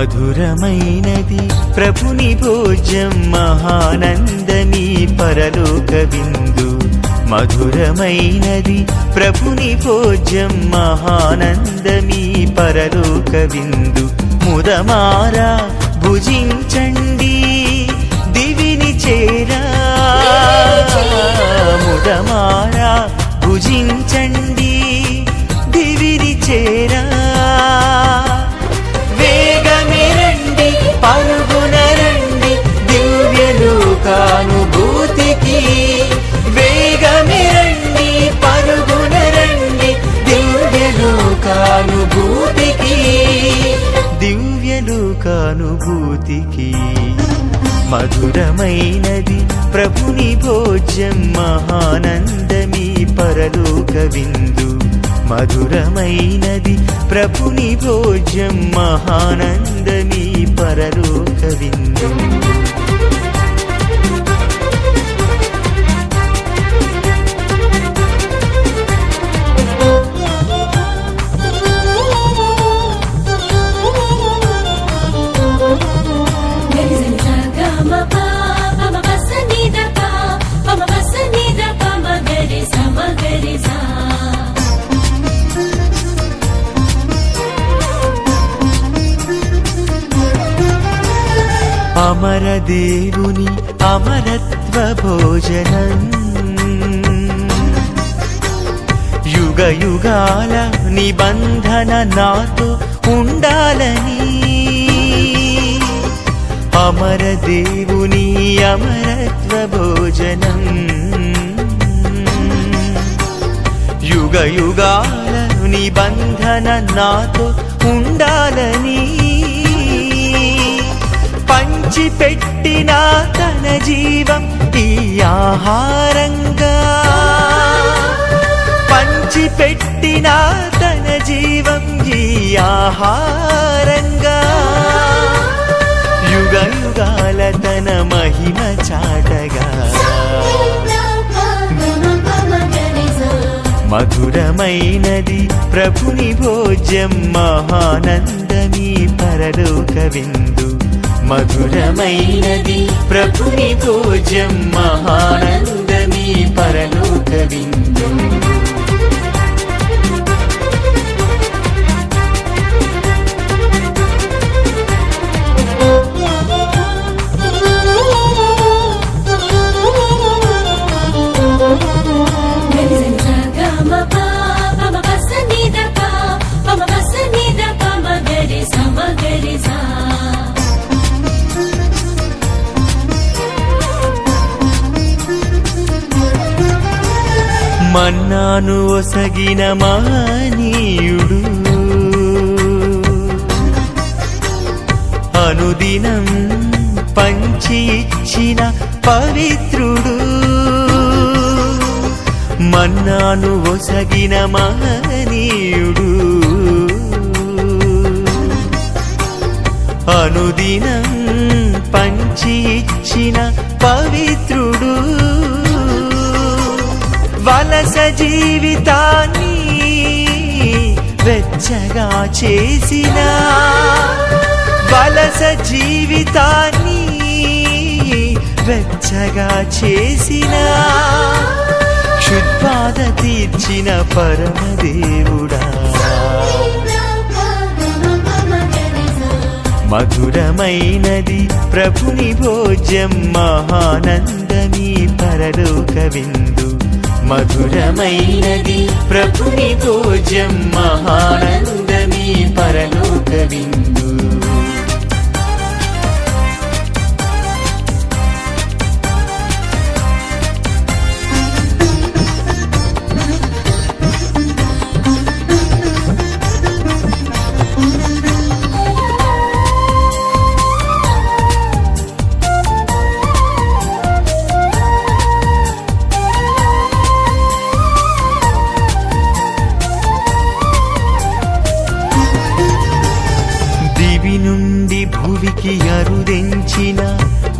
మధురమైనది. ప్రభుని భోజ్యం మహానందని పరలోక బిందు మధురమైనది. ప్రభుని భోజ్యం మహానందమీ పరలోక విందు. ముదమారా భుజించండి దివిని చేరా. ముదమారా భుజించండి దివిని చేరా. దివ్యలోకానుభూతికి మధురమైనది ప్రభుని భోజ్యం మహానందమీ పరలోక విందు మధురమైనది ప్రభుని భోజ్యం మహానందమీ పరలోక విందు అమర దేవుని అమరత్వ భోజనం. యుగ యుగాల నిబంధన నాతో ఉండాలని. అమర దేవుని అమరత్వ భోజనం. యుగ యుగాల నిబంధన నాతో ఉండాలని. విడిచిపెట్టిన తన జీవం ఈ ఆహారంగా. పంచిపెట్టిన తన జీవం ఈ ఆహారంగా. యుగ యుగాల తన మహిమ చాటగా. మధురమైనది ప్రభుని భోజ్యం మహానందమీ పరలోక విందు మధురమైనది. ప్రభుని భోజం మహానందమీ పరలోక విందు మన్నాను ఒసగిన మానీయుడు. అనుదినం పంచి ఇచ్చిన పవిత్రుడు. మన్నాను ఒసగిన మహనీయుడు అనుదినం పంచి ఇచ్చిన పవిత్రుడు. వలస జీవితాన్ని వెచ్చగా చేసిన వలస జీవితాన్ని వెచ్చగా చేసిన క్షుద్బాధ తీర్చిన పరమదేవుడా. మధురమైనది ప్రభుని భోజ్యం మహానందమీ పరలోక విందు మధురమైనది. ప్రభుని భోజ్యం మహానందమీ పరలోక విందు నుండి భువికి అరుదెంచిన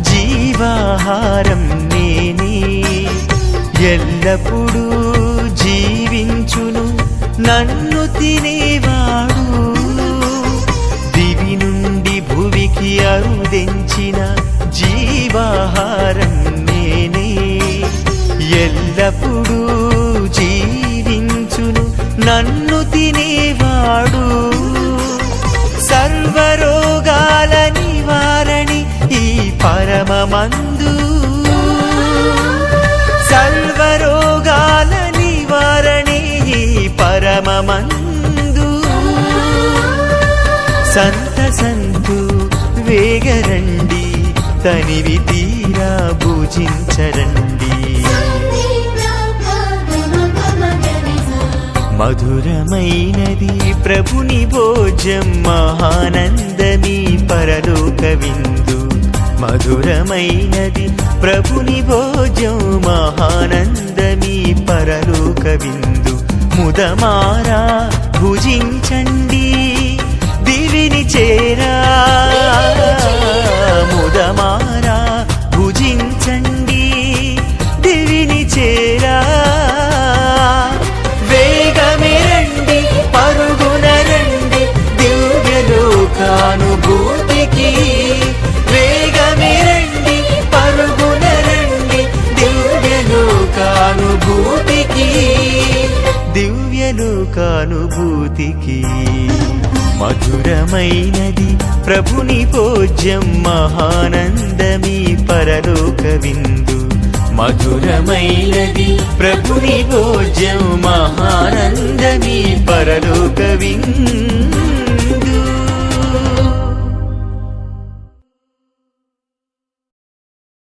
జీవాహారం నేనే. ఎల్లప్పుడూ జీవించును నన్ను తినేవాడు పరమమందు. సర్వరోగాల నివారణే పరమమందు. సంత సంతు వేగరండి తనివి తీరా భుజించరండి. మధురమైనది ప్రభుని భోజం మహానందమీ పరలోక విందు మధురమైనది ప్రభుని భోజం మహానందమీ పరలోక విందు ముదమారా భుజించండి దివిని చేరా. ముదమారా దివ్యలోకానుభూతికి మధురమైనది ప్రభుని పూజ్యం మహానందమీ పరలోక విందు మధురమైనది ప్రభుని పూజ్యం మహానందమీ పరలోక విందు